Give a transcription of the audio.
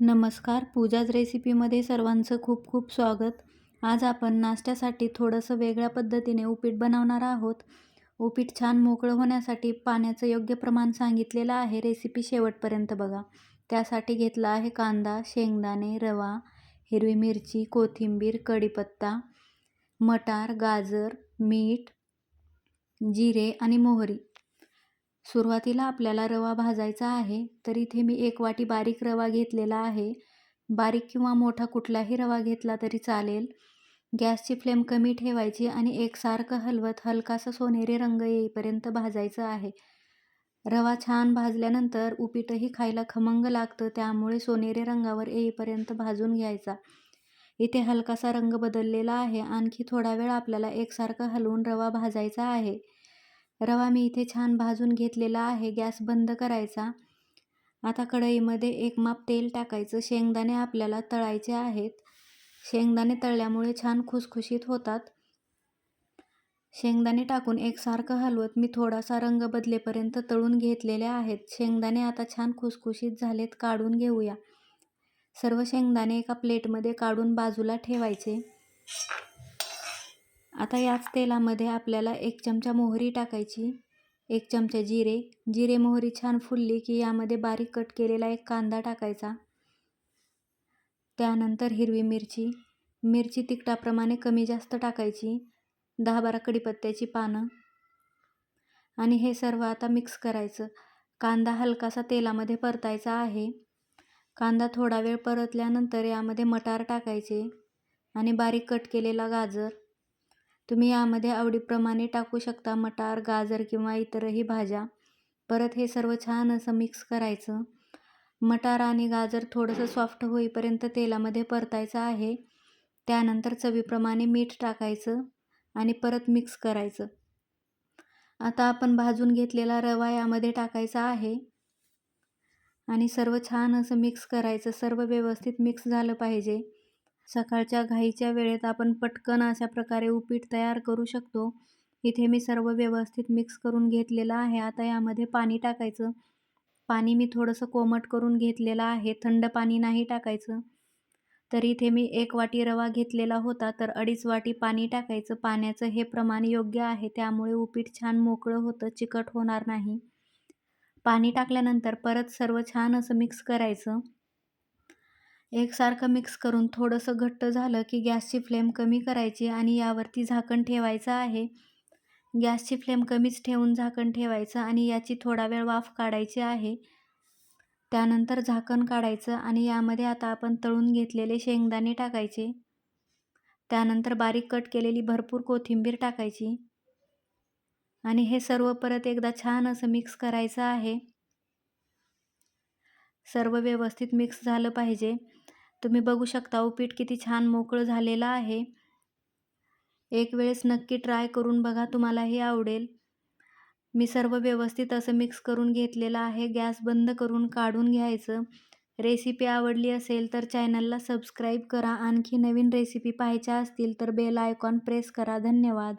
नमस्कार पूजाज रेसिपीमध्ये सर्वांचं खूप खूप स्वागत. आज आपण नाश्त्यासाठी थोडंसं वेगळ्या पद्धतीने उपीट बनवणार आहोत. उपीट छान मोकळं होण्यासाठी पाण्याचं योग्य प्रमाण सांगितलेलं आहे रेसिपी शेवटपर्यंत बघा. त्यासाठी घेतला आहे कांदा शेंगदाणे रवा हिरवी मिरची कोथिंबीर कढीपत्ता मटार गाजर मीठ जिरे आणि मोहरी. सुरुवातीला आपल्याला रवा भाजायचा आहे तर इथे मी एक वाटी बारीक रवा घेतलेला आहे. बारीक किंवा मोठा कुठलाही रवा घेतला तरी चालेल. गॅसची फ्लेम कमी ठेवायची आणि एकसारखं हलवत हलकासा सोनेरी रंग येईपर्यंत भाजायचं आहे. रवा छान भाजल्यानंतर उपीटही खायला खमंग लागतं त्यामुळे सोनेरी रंगावर येईपर्यंत भाजून घ्यायचा. इथे हलकासा रंग बदललेला आहे आणखी थोडा वेळ आपल्याला एकसारखं हलवून रवा भाजायचा आहे. रवा मी इथे छान भाजून घेतलेला आहे गॅस बंद करायचा. आता कढईमध्ये एक माप तेल टाकायचं. शेंगदाणे आपल्याला तळायचे आहेत. शेंगदाणे तळल्यामुळे छान खुसखुशीत होतात. शेंगदाणे टाकून एकसारखं हलवत मी थोडासा रंग बदलेपर्यंत तळून घेतलेले आहेत. शेंगदाणे आता छान खुसखुशीत झालेत काढून घेऊया. सर्व शेंगदाणे एका प्लेटमध्ये काढून बाजूला ठेवायचे. आता याच तेलामध्ये आपल्याला एक चमचा मोहरी टाकायची एक चमचा जिरे. जिरे मोहरी छान फुलली की यामध्ये बारीक कट केलेला एक कांदा टाकायचा. त्यानंतर हिरवी मिरची. मिरची तिखटाप्रमाणे कमी जास्त टाकायची दहा बारा कडीपत्त्याची पानं. आणि हे सर्व आता मिक्स करायचं. कांदा हलकासा तेलामध्ये परतायचा आहे. कांदा थोडा वेळ परतल्यानंतर यामध्ये मटार टाकायचे आणि बारीक कट केलेला गाजर. तुम्ही यामध्ये आवडीप्रमाणे टाकू शकता मटार गाजर किंवा इतरही भाज्या. परत हे सर्व छान असं मिक्स करायचं. मटार आणि गाजर थोडंसं सॉफ्ट होईपर्यंत तेलामध्ये परतायचं आहे. त्यानंतर चवीप्रमाणे मीठ टाकायचं आणि परत मिक्स करायचं. आता आपण भाजून घेतलेला रवा यामध्ये टाकायचा आहे. आणि सर्व छान असं मिक्स करायचं. सर्व व्यवस्थित मिक्स झालं पाहिजे. सकाळच्या घाईच्या वेळेत आपण पटकन अशा प्रकारे उपीट तयार करू शकतो. इथे मी सर्व व्यवस्थित मिक्स करून घेतलेलं आहे. आता यामध्ये पाणी टाकायचं. पाणी मी थोडंसं कोमट करून घेतलेलं आहे. थंड पाणी नाही टाकायचं. तर इथे मी एक वाटी रवा घेतलेला होता. तर अडीच वाटी पाणी टाकायचं. पाण्याचं हे प्रमाण योग्य आहे. त्यामुळे उपीट छान मोकळं होतं. चिकट होणार नाही. पाणी टाकल्यानंतर परत सर्व छान असं मिक्स करायचं. एकसारखं मिक्स करून थोडंसं घट्ट झालं की गॅसची फ्लेम कमी करायची आणि यावरती झाकण ठेवायचं आहे. गॅसची फ्लेम कमीच ठेवून झाकण ठेवायचं आणि याची थोडा वेळ वाफ काढायची आहे. त्यानंतर झाकण काढायचं आणि यामध्ये आता आपण तळून घेतलेले शेंगदाणे टाकायचे. त्यानंतर बारीक कट केलेली भरपूर कोथिंबीर टाकायची. आणि हे सर्व परत एकदा छान असं मिक्स करायचं आहे. सर्व व्यवस्थित मिक्स झालं पाहिजे. तुम्ही बघू शकता उपीट किती छान मोकळं झालेलं आहे. एक वेळेस नक्की ट्राय करून बघा तुम्हालाही आवडेल. मी सर्व व्यवस्थित असं मिक्स करून घेतलेलं आहे गॅस बंद करून काढून घ्यायचं. रेसिपी आवडली असेल तर चॅनलला सबस्क्राईब करा. आणखी नवीन रेसिपी पाहायच्या असतील तर बेल आयकॉन प्रेस करा. धन्यवाद.